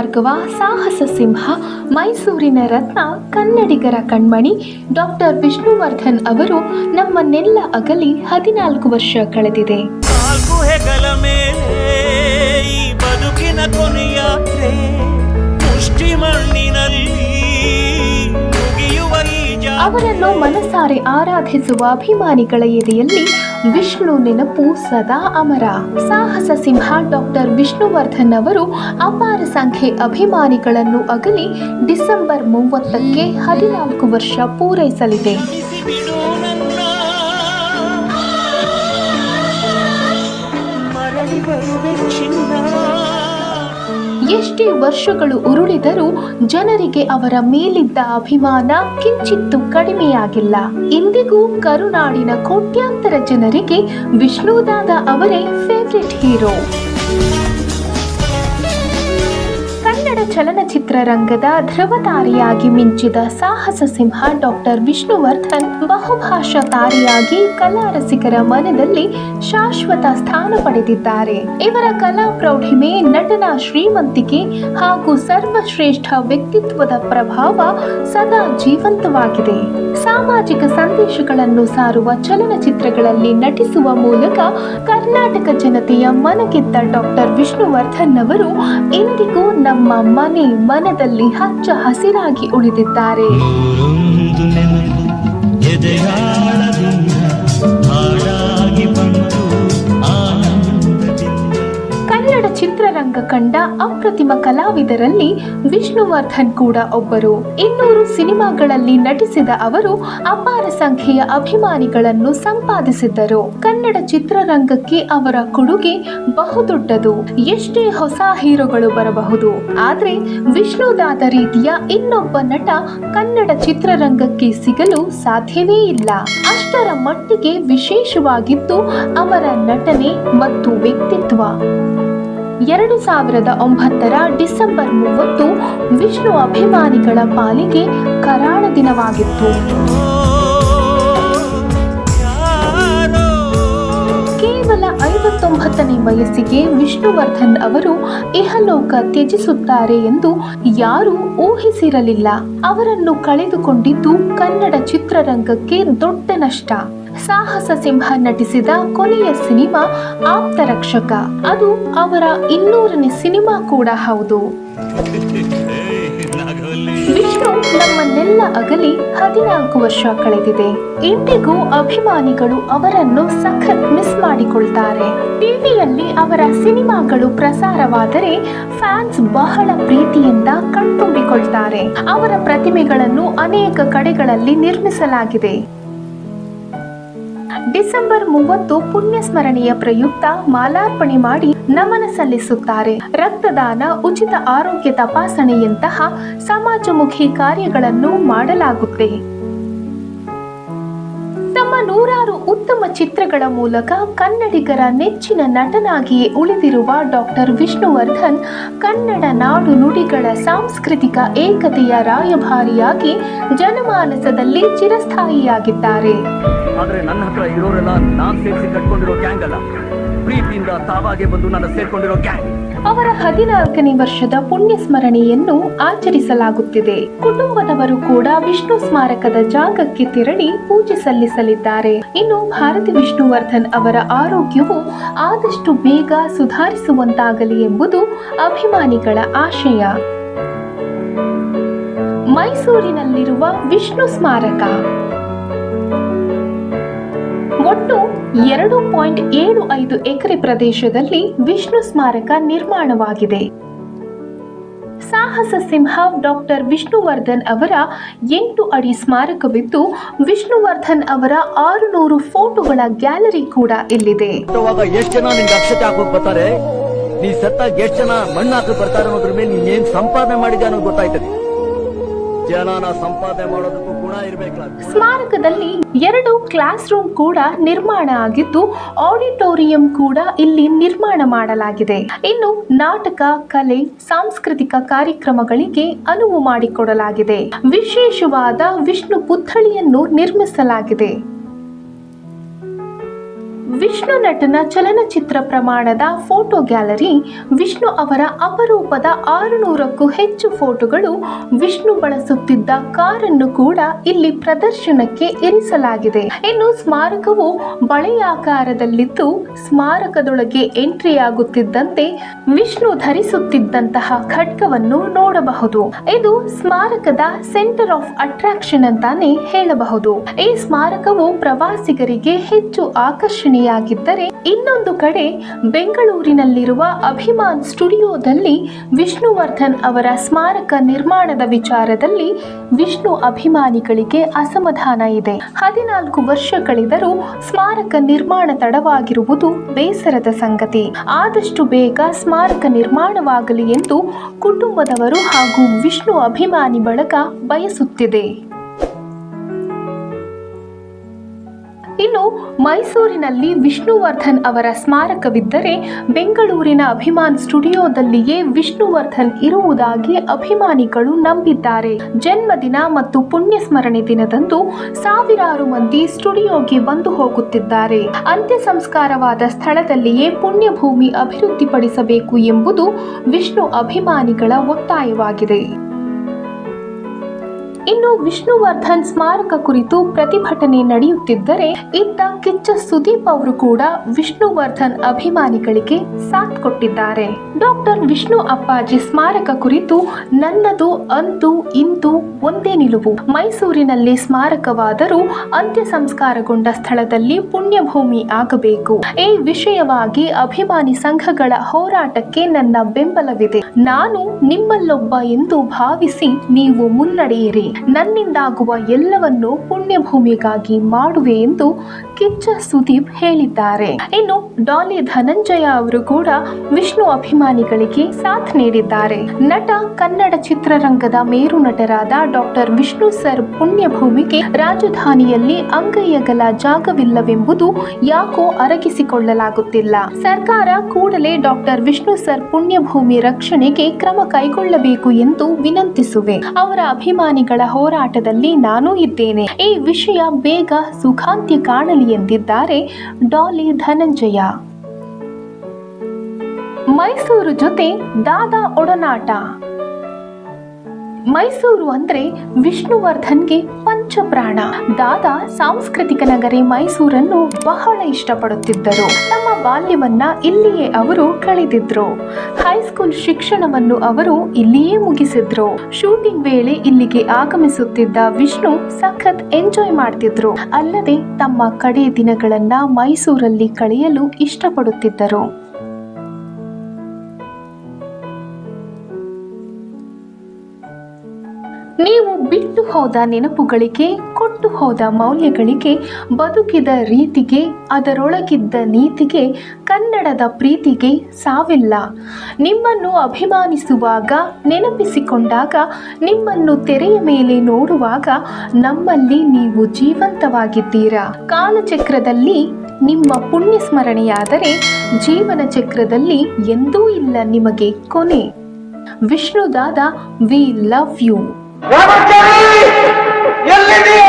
ಭಾರ್ಗವ ಸಾಹಸ ಸಿಂಹ, ಮೈಸೂರಿನ ರತ್ನ, ಕನ್ನಡಿಗರ ಕಣ್ಮಣಿ ಡಾಕ್ಟರ್ ವಿಷ್ಣುವರ್ಧನ್ ಅವರು ನಮ್ಮನ್ನೆಲ್ಲ ಅಗಲಿ ಹದಿನಾಲ್ಕು ವರ್ಷ ಕಳೆದಿದೆ. ಬದುಕಿನ ಕೊನೆಯ ಮುಷ್ಟಿ ಮಣ್ಣಿನಲ್ಲಿ ಅವರನ್ನು ಮನಸಾರೆ ಆರಾಧಿಸುವ ಅಭಿಮಾನಿಗಳ ಎದೆಯಲ್ಲಿ ವಿಷ್ಣು ನೆನಪು ಸದಾ ಅಮರ. ಸಾಹಸ ಸಿಂಹ ಡಾಕ್ಟರ್ ವಿಷ್ಣುವರ್ಧನ್ ಅವರು ಅಪಾರ ಸಂಖ್ಯೆ ಅಭಿಮಾನಿಗಳನ್ನು ಅಗಲಿ ಡಿಸೆಂಬರ್ ಮೂವತ್ತಕ್ಕೆ ಹದಿನಾಲ್ಕು ವರ್ಷ ಪೂರೈಸಲಿದೆ. ಬರುವೆ ಎಷ್ಟೇ ವರ್ಷಗಳು ಉರುಳಿದರೂ ಜನರಿಗೆ ಅವರ ಮೇಲಿದ್ದ ಅಭಿಮಾನ ಕಿಂಚಿತ್ತು ಕಡಿಮೆಯಾಗಿಲ್ಲ. ಇಂದಿಗೂ ಕರುನಾಡಿನ ಕೋಟ್ಯಾಂತರ ಜನರಿಗೆ ವಿಷ್ಣುದಾದ ಅವರೇ ಫೇವ್ರೆಟ್ ಹೀರೋ ಕನ್ನಡ ಚಲನಚಿತ್ರರಂಗದ ಧ್ರುವತಾರಿಯಾಗಿ ಮಿಂಚಿದ ಸಾಹಸ ಸಿಂಹ ಡಾಕ್ಟರ್ ವಿಷ್ಣುವರ್ಧನ್ ಬಹುಭಾಷಾ ತಾರಿಯಾಗಿ ಕಲಾ ರಸಿಕರ ಮನದಲ್ಲಿ ಶಾಶ್ವತ ಸ್ಥಾನ ಪಡೆದಿದ್ದಾರೆ. ಇವರ ಕಲಾ ಪ್ರೌಢಿಮೆ, ನಟನ ಶ್ರೀಮಂತಿಕೆ ಹಾಗೂ ಸರ್ವಶ್ರೇಷ್ಠ ವ್ಯಕ್ತಿತ್ವದ ಪ್ರಭಾವ ಸದಾ ಜೀವಂತವಾಗಿದೆ. ಸಾಮಾಜಿಕ ಸಂದೇಶಗಳನ್ನು ಸಾರುವ ಚಲನಚಿತ್ರಗಳಲ್ಲಿ ನಟಿಸುವ ಮೂಲಕ ಕರ್ನಾಟಕ ಜನತೆಯ ಮನಗೆದ್ದ ಡಾಕ್ಟರ್ ವಿಷ್ಣುವರ್ಧನ್ ಅವರು ಇಂದಿಗೂ ನಮ್ಮ ಮನೆ ಮನದಲ್ಲಿ ಹಚ್ಚ ಹಸಿರಾಗಿ ಉಳಿದಿದ್ದಾರೆ. ನೆನಪು ಹಾಡಾಗಿ ಬಂತು. ಚಿತ್ರರಂಗ ಕಂಡ ಅಪ್ರತಿಮ ಕಲಾವಿದರಲ್ಲಿ ವಿಷ್ಣುವರ್ಧನ್ ಕೂಡ ಒಬ್ಬರು. ಇನ್ನೂರು ಸಿನಿಮಾಗಳಲ್ಲಿ ನಟಿಸಿದ ಅವರು ಅಪಾರ ಸಂಖ್ಯೆಯ ಅಭಿಮಾನಿಗಳನ್ನು ಸಂಪಾದಿಸಿದ್ದರು. ಕನ್ನಡ ಚಿತ್ರರಂಗಕ್ಕೆ ಅವರ ಕೊಡುಗೆ ಬಹುದೊಡ್ಡದು. ಎಷ್ಟೇ ಹೊಸ ಹೀರೋಗಳು ಬರಬಹುದು. ಆದ್ರೆ ವಿಷ್ಣುದಾದ ರೀತಿಯ ಇನ್ನೊಬ್ಬ ನಟ ಕನ್ನಡ ಚಿತ್ರರಂಗಕ್ಕೆ ಸಿಗಲು ಸಾಧ್ಯವೇ ಇಲ್ಲ. ಅಷ್ಟರ ಮಟ್ಟಿಗೆ ವಿಶೇಷವಾಗಿದ್ದು ಅವರ ನಟನೆ ಮತ್ತು ವ್ಯಕ್ತಿತ್ವ. ಎರಡು ಸಾವಿರದ ಒಂಬತ್ತರ ಡಿಸೆಂಬರ್ ಮೂವತ್ತು ವಿಷ್ಣು ಅಭಿಮಾನಿಗಳ ಪಾಲಿಗೆ ಕರಾಳ ದಿನವಾಗಿತ್ತು. ಕೇವಲ ಐವತ್ತೊಂಬತ್ತನೇ ವಯಸ್ಸಿಗೆ ವಿಷ್ಣುವರ್ಧನ್ ಅವರು ಇಹಲೋಕ ತ್ಯಜಿಸುತ್ತಾರೆ ಎಂದು ಯಾರೂ ಊಹಿಸಿರಲಿಲ್ಲ. ಅವರನ್ನು ಕಳೆದುಕೊಂಡಿದ್ದು ಕನ್ನಡ ಚಿತ್ರರಂಗಕ್ಕೆ ದೊಡ್ಡ ನಷ್ಟ. ಸಾಹಸ ಸಿಂಹ ನಟಿಸಿದ ಕೊನೆಯ ಸಿನಿಮಾ ಆಪ್ತ ರಕ್ಷಕ ಅದು ಅವರ ಇನ್ನೂರನೇ ಸಿನಿಮಾ ಕೂಡ ಹೌದು. ವಿಷ್ಣು ನಮ್ಮನ್ನೆಲ್ಲ ಅಗಲಿ ಹದಿನಾಲ್ಕು ವರ್ಷ ಕಳೆದಿದೆ. ಇಂದಿಗೂ ಅಭಿಮಾನಿಗಳು ಅವರನ್ನು ಸಖತ್ ಮಿಸ್ ಮಾಡಿಕೊಳ್ತಾರೆ. ಟಿವಿಯಲ್ಲಿ ಅವರ ಸಿನಿಮಾಗಳು ಪ್ರಸಾರವಾದರೆ ಫ್ಯಾನ್ಸ್ ಬಹಳ ಪ್ರೀತಿಯಿಂದ ಕಣ್ತುಂಬಿಕೊಳ್ತಾರೆ. ಅವರ ಪ್ರತಿಮೆಗಳನ್ನು ಅನೇಕ ಕಡೆಗಳಲ್ಲಿ ನಿರ್ಮಿಸಲಾಗಿದೆ. ಡಿಸೆಂಬರ್ ಮೂವತ್ತು ಪುಣ್ಯ ಸ್ಮರಣೆಯ ಪ್ರಯುಕ್ತ ಮಾಲಾರ್ಪಣೆ ಮಾಡಿ ನಮನ ಸಲ್ಲಿಸುತ್ತಾರೆ. ರಕ್ತದಾನ, ಉಚಿತ ಆರೋಗ್ಯ ತಪಾಸಣೆಯಂತಹ ಸಮಾಜಮುಖಿ ಕಾರ್ಯಗಳನ್ನು ಮಾಡಲಾಗುತ್ತೆ ತಮ್ಮ ಉತ್ತಮ ಚಿತ್ರಗಳ ಮೂಲಕ ಕನ್ನಡಿಗರ ನೆಚ್ಚಿನ ನಟನಾಗಿಯೇ ಉಳಿದಿರುವ ಡಾಕ್ಟರ್ ವಿಷ್ಣುವರ್ಧನ್ ಕನ್ನಡ ನಾಡು ನುಡಿಗಳ ಸಾಂಸ್ಕೃತಿಕ ಏಕತೆಯ ರಾಯಭಾರಿಯಾಗಿ ಜನಮಾನಸದಲ್ಲಿ ಚಿರಸ್ಥಾಯಿಯಾಗಿದ್ದಾರೆ. ಆದರೆ ನನ್ನ ಹತ್ರ ಇರೋರೆಲ್ಲ ನಾನ್ ಸೇರಿಸಿ ಕಟ್ಕೊಂಡಿರೋ ಗ್ಯಾಂಗ್ ಅಲ್ಲ. ಪ್ರೀತಿಯಿಂದ ತಾವಾಗೆ ಬಂದು ನನ್ನ ಸೇರ್ಕೊಂಡಿರೋ ಗ್ಯಾಂಗ್. ಅವರ ಹದಿನಾಲ್ಕನೇ ವರ್ಷದ ಪುಣ್ಯ ಸ್ಮರಣೆಯನ್ನು ಆಚರಿಸಲಾಗುತ್ತಿದೆ. ಕುಟುಂಬದವರು ಕೂಡ ವಿಷ್ಣು ಸ್ಮಾರಕದ ಜಾಗಕ್ಕೆ ತೆರಳಿ ಪೂಜೆ ಸಲ್ಲಿಸಲಿದ್ದಾರೆ. ಇನ್ನು ಭಾರತಿ ವಿಷ್ಣುವರ್ಧನ್ ಅವರ ಆರೋಗ್ಯವು ಆದಷ್ಟು ಬೇಗ ಸುಧಾರಿಸುವಂತಾಗಲಿ ಎಂಬುದು ಅಭಿಮಾನಿಗಳ ಆಶಯ. ಮೈಸೂರಿನಲ್ಲಿರುವ ವಿಷ್ಣು ಸ್ಮಾರಕ. ಒಟ್ಟು ಎರಡು ಪಾಯಿಂಟ್ ಏಳು ಐದು ಎಕರೆ ಪ್ರದೇಶದಲ್ಲಿ ವಿಷ್ಣು ಸ್ಮಾರಕ ನಿರ್ಮಾಣವಾಗಿದೆ. ಸಾಹಸ ಸಿಂಹ ಡಾಕ್ಟರ್ ವಿಷ್ಣುವರ್ಧನ್ ಅವರ ಎಂಟು ಅಡಿ ಸ್ಮಾರಕವಿದ್ದು, ವಿಷ್ಣುವರ್ಧನ್ ಅವರ ಆರುನೂರು ಫೋಟೋಗಳ ಗ್ಯಾಲರಿ ಕೂಡ ಇಲ್ಲಿದೆ. ಎಷ್ಟ್ ಜನ ನಿಮ್ಮ ಅಕ್ಷತೆ ಹಾಕೋಕ್ ಬರ್ತಾರೆ? ನೀ ಸತ್ತಾಗ ಎಷ್ಟು ಜನ ಮಣ್ಣು ಹಾಕಿ ಬರ್ತಾರೆ ಅನ್ನೋದ್ರ ಮೇಲೆ ನೀನ್ ಏನ್ ಸಂಪಾದನೆ ಮಾಡಿದೆ ಅನ್ನೋದು ಗೊತ್ತಾಯ್ತದೆ. ಜನನ ಸಂಪಾದನೆ ಮಾಡೋದಕ್ಕೂ ಗುಣ ಇರಬೇಕಲ್ಲ ಸ್ಮಾರಕದಲ್ಲಿ ಎರಡು ಕ್ಲಾಸ್ ರೂಮ್ ಕೂಡ ನಿರ್ಮಾಣ ಆಗಿದ್ದು ಆಡಿಟೋರಿಯಂ ಕೂಡ ಇಲ್ಲಿ ನಿರ್ಮಾಣ ಮಾಡಲಾಗಿದೆ. ಇನ್ನು ನಾಟಕ, ಕಲೆ, ಸಾಂಸ್ಕೃತಿಕ ಕಾರ್ಯಕ್ರಮಗಳಿಗೆ ಅನುವು ಮಾಡಿಕೊಡಲಾಗಿದೆ. ವಿಶೇಷವಾದ ವಿಷ್ಣು ಪುತ್ಥಳಿಯನ್ನು ನಿರ್ಮಿಸಲಾಗಿದೆ. ವಿಷ್ಣು ನಟನ ಚಲನಚಿತ್ರ ಪ್ರಮಾಣದ ಫೋಟೋ ಗ್ಯಾಲರಿ ವಿಷ್ಣು ಅವರ ಅಪರೂಪದ ಆರುನೂರಕ್ಕೂ ಹೆಚ್ಚು ಫೋಟೋಗಳು ವಿಷ್ಣು ಬಳಸುತ್ತಿದ್ದ ಕಾರನ್ನು ಕೂಡ ಇಲ್ಲಿ ಪ್ರದರ್ಶನಕ್ಕೆ ಇರಿಸಲಾಗಿದೆ. ಇನ್ನು ಸ್ಮಾರಕವು ಬಳೆಯಾಕಾರದಲ್ಲಿದ್ದು ಸ್ಮಾರಕದೊಳಗೆ ಎಂಟ್ರಿ ಆಗುತ್ತಿದ್ದಂತೆ ವಿಷ್ಣು ಧರಿಸುತ್ತಿದ್ದಂತಹ ಖಡ್ಗವನ್ನು ನೋಡಬಹುದು. ಇದು ಸ್ಮಾರಕದ ಸೆಂಟರ್ ಆಫ್ ಅಟ್ರಾಕ್ಷನ್ ಅಂತಾನೆ ಹೇಳಬಹುದು. ಈ ಸ್ಮಾರಕವು ಪ್ರವಾಸಿಗರಿಗೆ ಹೆಚ್ಚು ಆಕರ್ಷಣೆಯಾಗಿದ್ದರೆ ಇನ್ನೊಂದು ಕಡೆ ಬೆಂಗಳೂರಿನಲ್ಲಿರುವ ಅಭಿಮಾನ್ ಸ್ಟುಡಿಯೋದಲ್ಲಿ ವಿಷ್ಣುವರ್ಧನ್ ಅವರ ಸ್ಮಾರಕ ನಿರ್ಮಾಣದ ವಿಚಾರದಲ್ಲಿ ವಿಷ್ಣು ಅಭಿಮಾನಿಗಳಿಗೆ ಅಸಮಾಧಾನ ಇದೆ. ಹದಿನಾಲ್ಕು ವರ್ಷ ಕಳೆದರೂ ಸ್ಮಾರಕ ನಿರ್ಮಾಣ ತಡವಾಗಿರುವುದು ಬೇಸರದ ಸಂಗತಿ. ಆದಷ್ಟು ಬೇಗ ಸ್ಮಾರಕ ನಿರ್ಮಾಣವಾಗಲಿ ಎಂದು ಕುಟುಂಬದವರು ಹಾಗೂ ವಿಷ್ಣು ಅಭಿಮಾನಿ ಬಳಗ ಬಯಸುತ್ತಿದೆ. ಇನ್ನು ಮೈಸೂರಿನಲ್ಲಿ ವಿಷ್ಣುವರ್ಧನ್ ಅವರ ಸ್ಮಾರಕವಿದ್ದರೆ ಬೆಂಗಳೂರಿನ ಅಭಿಮಾನ್ ಸ್ಟುಡಿಯೋದಲ್ಲಿಯೇ ವಿಷ್ಣುವರ್ಧನ್ ಇರುವುದಾಗಿ ಅಭಿಮಾನಿಗಳು ನಂಬಿದ್ದಾರೆ. ಜನ್ಮದಿನ ಮತ್ತು ಪುಣ್ಯ ಸ್ಮರಣೆ ದಿನದಂದು ಸಾವಿರಾರು ಮಂದಿ ಸ್ಟುಡಿಯೋಗೆ ಬಂದು ಹೋಗುತ್ತಿದ್ದಾರೆ. ಅಂತ್ಯ ಸಂಸ್ಕಾರವಾದ ಸ್ಥಳದಲ್ಲಿಯೇ ಪುಣ್ಯಭೂಮಿ ಅಭಿವೃದ್ಧಿಪಡಿಸಬೇಕು ಎಂಬುದು ವಿಷ್ಣು ಅಭಿಮಾನಿಗಳ ಒತ್ತಾಯವಾಗಿದೆ. ಇನ್ನು ವಿಷ್ಣುವರ್ಧನ್ ಸ್ಮಾರಕ ಕುರಿತು ಪ್ರತಿಭಟನೆ ನಡೆಯುತ್ತಿದ್ದರೆ ಇತ್ತ ಕಿಚ್ಚ ಸುದೀಪ್ ಅವರು ಕೂಡ ವಿಷ್ಣುವರ್ಧನ್ ಅಭಿಮಾನಿಗಳಿಗೆ ಸಾಥ್ ಕೊಟ್ಟಿದ್ದಾರೆ. ಡಾಕ್ಟರ್ ವಿಷ್ಣು ಅಪ್ಪಾಜಿ ಸ್ಮಾರಕ ಕುರಿತು ನನ್ನದು ಅಂತೂ ಇಂದು ಒಂದೇ ನಿಲುವು. ಮೈಸೂರಿನಲ್ಲಿ ಸ್ಮಾರಕವಾದರೂ ಅಂತ್ಯ ಸಂಸ್ಕಾರಗೊಂಡ ಸ್ಥಳದಲ್ಲಿ ಪುಣ್ಯಭೂಮಿ ಆಗಬೇಕು. ಈ ವಿಷಯವಾಗಿ ಅಭಿಮಾನಿ ಸಂಘಗಳ ಹೋರಾಟಕ್ಕೆ ನನ್ನ ಬೆಂಬಲವಿದೆ. ನಾನು ನಿಮ್ಮಲ್ಲೊಬ್ಬ ಎಂದು ಭಾವಿಸಿ ನೀವು ಮುನ್ನಡೆಯಿರಿ. ನನ್ನಿಂದಾಗುವ ಎಲ್ಲವನ್ನು ಪುಣ್ಯಭೂಮಿಗಾಗಿ ಮಾಡುವೆ ಎಂದು ಕಿಚ್ಚ ಸುದೀಪ್ ಹೇಳಿದ್ದಾರೆ. ಇನ್ನು ಡಾಲಿ ಧನಂಜಯ ಅವರು ಕೂಡ ವಿಷ್ಣು ಅಭಿಮಾನಿಗಳಿಗೆ ಸಾಥ್ ನೀಡಿದ್ದಾರೆ. ನಟ ಕನ್ನಡ ಚಿತ್ರರಂಗದ ಮೇರು ನಟರಾದ ಡಾಕ್ಟರ್ ವಿಷ್ಣು ಸರ್ ಪುಣ್ಯಭೂಮಿಗೆ ರಾಜಧಾನಿಯಲ್ಲಿ ಅಂಗೈಯಗಲ ಜಾಗವಿಲ್ಲವೆಂಬುದು ಯಾಕೋ ಅರಗಿಸಿಕೊಳ್ಳಲಾಗುತ್ತಿಲ್ಲ. ಸರ್ಕಾರ ಕೂಡಲೇ ಡಾಕ್ಟರ್ ವಿಷ್ಣು ಸರ್ ಪುಣ್ಯಭೂಮಿ ರಕ್ಷಣೆಗೆ ಕ್ರಮ ಕೈಗೊಳ್ಳಬೇಕು ಎಂದು ವಿನಂತಿಸುವೆ. ಅವರ ಅಭಿಮಾನಿಗಳ ಹೋರಾಟದಲ್ಲಿ ನಾನು ಇದ್ದೇನೆ. ಈ ವಿಷಯ ಬೇಗ ಸುಖಾಂತ್ಯ ಕಾಣಲಿ ಎಂದಿದ್ದಾರೆ ಡಾಲಿ ಧನಂಜಯ. ಮೈಸೂರು ಜೊತೆ ದಾದಾ ಒಡನಾಟ. ಮೈಸೂರು ಅಂದ್ರೆ ವಿಷ್ಣುವರ್ಧನ್ಗೆ ಪಂಚಪ್ರಾಣ. ದಾದಾ ಸಾಂಸ್ಕೃತಿಕ ನಗರಿ ಮೈಸೂರನ್ನು ಬಹಳ ಇಷ್ಟಪಡುತ್ತಿದ್ದರು. ತಮ್ಮ ಬಾಲ್ಯವನ್ನ ಇಲ್ಲಿಯೇ ಅವರು ಕಳೆದಿದ್ರು. ಹೈಸ್ಕೂಲ್ ಶಿಕ್ಷಣವನ್ನು ಅವರು ಇಲ್ಲಿಯೇ ಮುಗಿಸಿದ್ರು. ಶೂಟಿಂಗ್ ವೇಳೆ ಇಲ್ಲಿಗೆ ಆಗಮಿಸುತ್ತಿದ್ದ ವಿಷ್ಣು ಸಖತ್ ಎಂಜಾಯ್ ಮಾಡ್ತಿದ್ರು. ಅಲ್ಲದೆ ತಮ್ಮ ಕಡೆ ದಿನಗಳನ್ನ ಮೈಸೂರಲ್ಲಿ ಕಳೆಯಲು ಇಷ್ಟಪಡುತ್ತಿದ್ದರು. ನೀವು ಬಿಟ್ಟು ಹೋದ ನೆನಪುಗಳಿಗೆ, ಕೊಟ್ಟು ಹೋದ ಮೌಲ್ಯಗಳಿಗೆ, ಬದುಕಿದ ರೀತಿಗೆ, ಅದರೊಳಗಿದ್ದ ನೀತಿಗೆ, ಕನ್ನಡದ ಪ್ರೀತಿಗೆ ಸಾವಿಲ್ಲ. ನಿಮ್ಮನ್ನು ಅಭಿಮಾನಿಸುವಾಗ, ನೆನಪಿಸಿಕೊಂಡಾಗ, ನಿಮ್ಮನ್ನು ತೆರೆಯ ಮೇಲೆ ನೋಡುವಾಗ, ನಮ್ಮಲ್ಲಿ ನೀವು ಜೀವಂತವಾಗಿದ್ದೀರಾ. ಕಾಲಚಕ್ರದಲ್ಲಿ ನಿಮ್ಮ ಪುಣ್ಯ ಸ್ಮರಣೆಯಾದರೆ ಜೀವನ ಚಕ್ರದಲ್ಲಿ ಎಂದೂ ಇಲ್ಲ ನಿಮಗೆ ಕೊನೆ. ವಿಷ್ಣುದಾದ ವಿ ಲವ್ ಯು ಎಲ್ಲಿದೆಯೋ